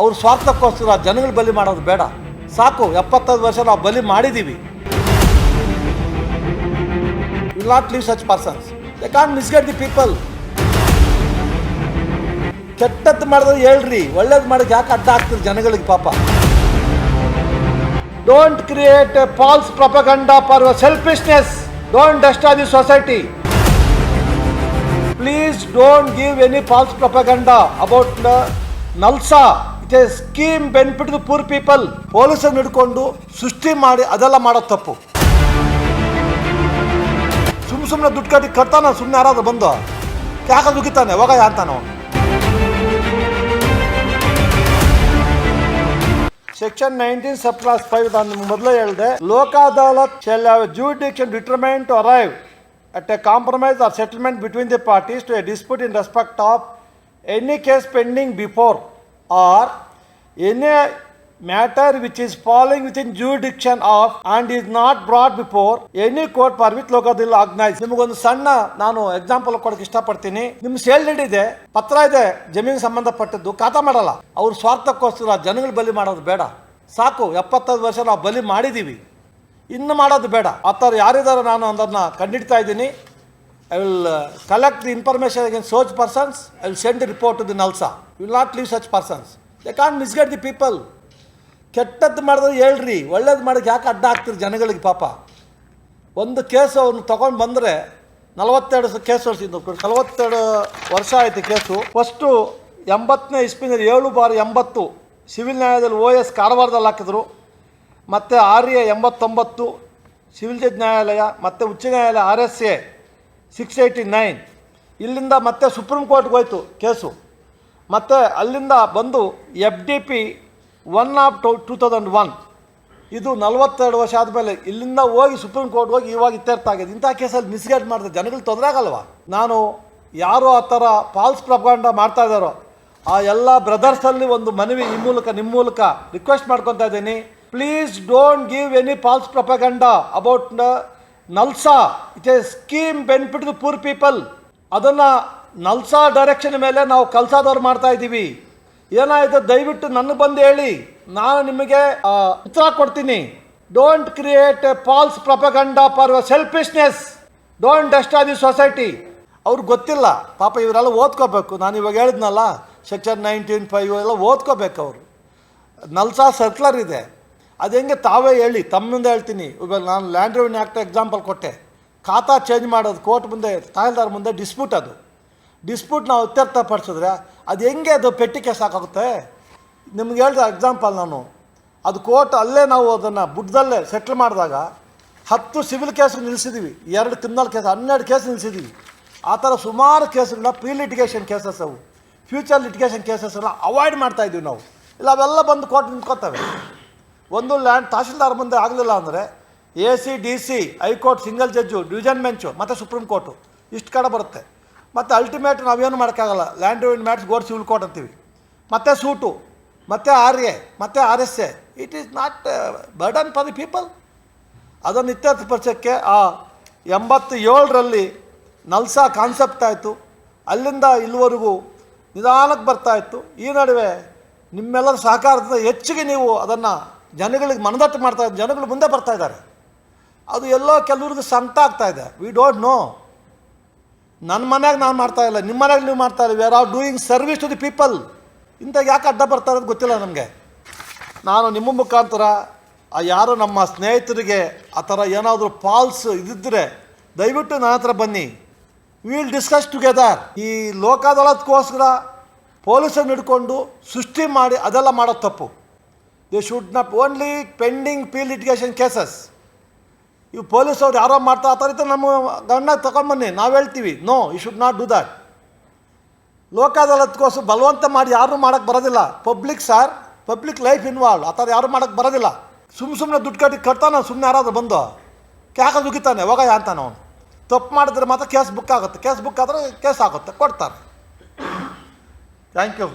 ಅವ್ರ ಸ್ವಾರ್ಥಕ್ಕೋಸ್ಕರ ಜನಗಳು ಬಲಿ ಮಾಡೋದು ಬೇಡ. ಸಾಕು, ಎಪ್ಪತ್ತೈದು ವರ್ಷ ನಾವು ಬಲಿ ಮಾಡಿದ್ದೀವಿ will not leave such persons they can misguide the people ಕೆಟ್ಟದ್ದು ಮಾಡಿದ್ರೆ ಹೇಳ್ರಿ, ಒಳ್ಳೇದು ಮಾಡೋಕೆ ಯಾಕೆ ಅಡ್ಡ ಆಗ್ತದೆ ಜನಗಳಿಗೆ ಪಾಪ. Don't create a false propaganda for your selfishness don't destroy the society please don't give any false propaganda about NALSA a scheme benefit the poor people ಪೊಲೀಸನ್ನು ಹಿಡ್ಕೊಂಡು ಸೃಷ್ಟಿ ಮಾಡಿ ಅದೆಲ್ಲ ಮಾಡೋದು ತಪ್ಪು. ಸುಮ್ಮ ಸುಮ್ಮನೆ ದುಡ್ಡು ಕಟ್ಟಿ ಕಟ್ತಾನ ಸುಮ್ಮನೆ ಯಾರಾದ್ರೂ ಬಂದು ಯಾಕೆ ದುಗಿತಾನೆ ಹೋಗ ಅಂತಾನ. Section nineteen sub clause five ನಾನು ಮೊದಲೇ ಹೇಳಿದೆ Lok Adalat shall have jurisdiction determine to arrive at a compromise or settlement between the parties to a dispute in respect of any case pending before or any matter which is falling within jurisdiction of and is not brought before any court for which ಲೋಕದಲ್ಲಿ organise ನಿಮಗೊಂದು ಸಣ್ಣ ನಾನು example ಕೊಡಕ್ಕೆ ಇಷ್ಟಪಡ್ತೀನಿ. ನಿಮ್ sale deed ಇದೆ, ಪತ್ರ ಇದೆ, ಜಮೀನು ಸಂಬಂಧಪಟ್ಟದ್ದು, ಖಾತಾ ಮಾಡಲ್ಲ. ಅವ್ರ ಸ್ವಾರ್ಥಕ್ಕೋಸ್ಕರ ಜನಗಳು ಬಲಿ ಮಾಡೋದು ಬೇಡ. ಸಾಕು, ಎಪ್ಪತ್ತೈದು ವರ್ಷ ನಾವು ಬಲಿ ಮಾಡಿದ್ದೀವಿ ಇನ್ನು ಮಾಡೋದು ಬೇಡ. ಆ ಥರ ನಾನು ಅದನ್ನು ಕಂಡಿಡ್ತಾ ಇದ್ದೀನಿ. I will collect the information again such persons I will send report to the NALSA will not leave such persons they can misguide the people ಕೆಟ್ಟದ್ದು ಮಾಡಿದ್ರೆ ಹೇಳ್ರಿ, ಒಳ್ಳೇದು ಮಾಡೋಕೆ ಯಾಕೆ ಅಡ್ಡ ಆಗ್ತಿರಿ ಜನಗಳಿಗೆ ಪಾಪ? ಒಂದು ಕೇಸು ಅವನು ತೊಗೊಂಡು ಬಂದರೆ ನಲವತ್ತೆರಡು ಕೇಸ್ ವರ್ಷದಿಂದ ನಲವತ್ತೆರಡು ವರ್ಷ ಆಯಿತು ಕೇಸು. ಫಸ್ಟು ಎಂಬತ್ತನೇ ಇಸ್ಪಿನಲ್ಲಿ ಏಳು ಬಾರಿ ಎಂಬತ್ತು ಸಿವಿಲ್ ನ್ಯಾಯಾಲಯದಲ್ಲಿ ಓ ಎಸ್ ಕಾರವಾರದಲ್ಲಿ ಹಾಕಿದ್ರು. ಮತ್ತು ಆರ್ ಎ ಎಂಬತ್ತೊಂಬತ್ತು, ಸಿವಿಲ್ ನ್ಯಾಯಾಲಯ, ಮತ್ತು ಉಚ್ಚ ನ್ಯಾಯಾಲಯ, R S A six eighty nine. ಇಲ್ಲಿಂದ ಮತ್ತೆ ಸುಪ್ರೀಂ ಕೋರ್ಟ್ಗೆ ಹೋಯ್ತು ಕೇಸು. ಮತ್ತು ಅಲ್ಲಿಂದ ಬಂದು F D P one of two two thousand one. ಇದು ನಲವತ್ತೆರಡು ವರ್ಷ ಆದಮೇಲೆ ಇಲ್ಲಿಂದ ಹೋಗಿ ಸುಪ್ರೀಂ ಕೋರ್ಟ್ ಹೋಗಿ ಇವಾಗ ಇತ್ಯರ್ಥ ಆಗಿದೆ. ಇಂಥ ಕೇಸಲ್ಲಿ ಮಿಸ್ಗೈಡ್ ಮಾಡಿದ್ರೆ ಜನಗಳು ತೊಂದರೆ ಆಗಲ್ವ? ನಾನು ಯಾರು ಆ ಥರ ಫಾಲ್ಸ್ ಪ್ರಪಂಡ ಮಾಡ್ತಾ ಇದ್ದಾರೋ, ಆ ಎಲ್ಲ ಬ್ರದರ್ಸಲ್ಲಿ ಒಂದು ಮನವಿ ಈ ಮೂಲಕ, ನಿಮ್ಮ ಮೂಲಕ ರಿಕ್ವೆಸ್ಟ್ ಮಾಡ್ಕೊತಾ ಇದ್ದೀನಿ. Please don't give any false propaganda about NALSA it a scheme benefit the poor people ಅದನ್ನು ನಲ್ಸಾ ಡೈರೆಕ್ಷನ್ ಮೇಲೆ ನಾವು ಕಲ್ಸಾದವ್ರು ಮಾಡ್ತಾ ಇದ್ದೀವಿ. ಏನಾಯ್ತು ದಯವಿಟ್ಟು ನನಗೆ ಬಂದು ಹೇಳಿ. ನಾನು ನಿಮಗೆ ಉತ್ತರ ಕೊಡ್ತೀನಿ. Don't create a false propaganda for your selfishness don't destroy the society ಅವ್ರಿಗೆ ಗೊತ್ತಿಲ್ಲ. ಪಾಪ ಇವರೆಲ್ಲ ಓದ್ಕೋಬೇಕು. ನಾನು ಇವಾಗ ಹೇಳಿದ್ನಲ್ಲ ಸೆಕ್ಷನ್ ನೈನ್ಟೀನ್ ಫೈವ್ ಎಲ್ಲ ಓದ್ಕೋಬೇಕು ಅವರು. ನಲ್ಸಾ ಸರ್ಕ್ಯುಲರ್ ಇದೆ. ಅದು ಹೆಂಗೆ ತಾವೇ ಹೇಳಿ, ತಮ್ಮಿಂದ ಹೇಳ್ತೀನಿ. ಇವಾಗ ನಾನು ಲ್ಯಾಂಡ್ ರೆವಿನ್ಯೂ ಆ್ಯಕ್ಟ್ ಎಕ್ಸಾಂಪಲ್ ಕೊಟ್ಟೆ. ಖಾತಾ ಚೇಂಜ್ ಮಾಡೋದು ಕೋರ್ಟ್ ಮುಂದೆ, ತಹಸೀಲ್ದಾರ್ ಮುಂದೆ ಡಿಸ್ಪ್ಯೂಟ್ ಅದು. ಡಿಸ್ಪ್ಯೂಟ್ ನಾವು ಇತ್ಯರ್ಥಪಡಿಸಿದ್ರೆ ಅದು ಹೆಂಗೆ ಅದು ಪೆಟ್ಟಿ ಕೇಸ್ ಹಾಕಾಗುತ್ತೆ ನಿಮ್ಗೆ ಹೇಳಿದ ಎಕ್ಸಾಂಪಲ್ ನಾನು. ಅದು ಕೋರ್ಟ್ ಅಲ್ಲೇ ನಾವು ಅದನ್ನು ಬುಡ್ದಲ್ಲೇ ಸೆಟ್ಲ್ ಮಾಡಿದಾಗ ಹತ್ತು ಸಿವಿಲ್ ಕೇಸ್ ನಿಲ್ಲಿಸಿದ್ದೀವಿ ಎರಡು ಕ್ರಿಮಿನಲ್ ಕೇಸ್ ಹನ್ನೆರಡು ಕೇಸ್ ನಿಲ್ಲಿಸಿದ್ದೀವಿ ಆ ಥರ ಸುಮಾರು ಕೇಸ್ಗಳನ್ನ ಪ್ರೀ ಲಿಟಿಗೇಷನ್ ಕೇಸಸ್ ಅವು. ಫ್ಯೂಚರ್ ಲಿಟಿಗೇಷನ್ ಕೇಸಸ್ ಎಲ್ಲ ಅವಾಯ್ಡ್ ಮಾಡ್ತಾ ಇದ್ದೀವಿ ನಾವು. ಇಲ್ಲ, ಅವೆಲ್ಲ ಬಂದು ಕೋರ್ಟ್ ನಿಂತ್ಕೋತವೆ. ಒಂದು ಲ್ಯಾಂಡ್ ತಹಶೀಲ್ದಾರ್ ಮುಂದೆ ಆಗಲಿಲ್ಲ ಅಂದರೆ A C, D C, high court, single judge division bench, ಮತ್ತು ಸುಪ್ರೀಂ ಕೋರ್ಟು, ಇಷ್ಟು ಕಡೆ ಬರುತ್ತೆ. ಮತ್ತು ಅಲ್ಟಿಮೇಟ್ ನಾವೇನು ಮಾಡೋಕ್ಕಾಗಲ್ಲ. Land revenue matters go civil court ಅಂತೀವಿ. ಮತ್ತು ಸೂಟು, ಮತ್ತು ಆರ್ ಎ ಮತ್ತು R S A it is not burden for the people ಅದನ್ನು ಇತ್ಯರ್ಥಪಡಿಸೋಕ್ಕೆ ಆ ಎಂಬತ್ತು ಏಳರಲ್ಲಿ ನಲ್ಸಾ ಕಾನ್ಸೆಪ್ಟ್ ಆಯಿತು. ಅಲ್ಲಿಂದ ಇಲ್ಲಿವರೆಗೂ ನಿಧಾನಕ್ಕೆ ಬರ್ತಾ ಇತ್ತು. ಈ ನಡುವೆ ನಿಮ್ಮೆಲ್ಲರ ಸಹಕಾರದಿಂದ ಹೆಚ್ಚಿಗೆ ನೀವು ಅದನ್ನು ಜನಗಳಿಗೆ ಮನದಟ್ಟು ಮಾಡ್ತಾ ಜನಗಳು ಮುಂದೆ ಬರ್ತಾ ಇದ್ದಾರೆ. ಅದು ಎಲ್ಲೋ ಕೆಲವ್ರಿಗೆ ಸಂತ ಆಗ್ತಾ ಇದೆ. ವಿ ಡೋಂಟ್ ನೋ ನನ್ನ ಮನೆಯಾಗ ನಾನು ಮಾಡ್ತಾ ಇಲ್ಲ ನಿಮ್ಮ ಮನೆಯಾಗ ನೀವು ಮಾಡ್ತಾ ಇಲ್ಲ. We are doing service to the people ಇಂಥ ಯಾಕೆ ಅಡ್ಡ ಬರ್ತಾರೆ ಅಂತ ಗೊತ್ತಿಲ್ಲ ನಮಗೆ. ನಾನು ನಿಮ್ಮ ಮುಖಾಂತರ, ಆ ಯಾರು ನಮ್ಮ ಸ್ನೇಹಿತರಿಗೆ ಆ ಥರ ಏನಾದರೂ ಫಾಲ್ಸ್ ಇದ್ದಿದ್ದರೆ ದಯವಿಟ್ಟು ನನ್ನ ಹತ್ರ ಬನ್ನಿ. ವಿಲ್ ಡಿಸ್ಕಸ್ ಟುಗೆದರ್ ಈ ಲೋಕಾದಳದಕ್ಕೋಸ್ಕರ ಪೊಲೀಸನ್ನು ಹಿಡ್ಕೊಂಡು ಸೃಷ್ಟಿ ಮಾಡಿ ಅದೆಲ್ಲ ಮಾಡೋದು ತಪ್ಪು. They should not only pending pre litigation cases ಇವು ಪೊಲೀಸವ್ರು ಯಾರೋ ಮಾಡ್ತಾ ಆ ಥರ ನಮ್ಮ ಗಂಡ ತಗೊಂಡ್ಬನ್ನಿ ನಾವು ಹೇಳ್ತೀವಿ. No you should not do that Lok ಅದಾಲತ್ಗೋಸ್ಕರ ಬಲವಂತ ಮಾಡಿ ಯಾರೂ ಮಾಡೋಕ್ಕೆ ಬರೋದಿಲ್ಲ. Public sir public life involve ಆ ಥರ ಯಾರು ಮಾಡೋಕ್ಕೆ ಬರೋದಿಲ್ಲ. ಸುಮ್ಮ ಸುಮ್ಮನೆ ದುಡ್ಡು ಕಟ್ಟಿ ಕಟ್ತಾನೆ ಸುಮ್ಮನೆ ಯಾರಾದರೂ ಬಂದು. ಕ್ಯಾಕ ದುಗಿತಾನೆ ಹೋಗ ಅಂತಾನೆ ಅವನು. ತಪ್ಪು ಮಾಡಿದ್ರೆ ಮಾತ್ರ ಕೇಸ್ ಬುಕ್ ಆಗುತ್ತೆ. ಕೇಸ್ ಬುಕ್ ಆದರೆ ಕೇಸ್ ಆಗುತ್ತೆ. ಕೊಡ್ತಾರೆ. Thank you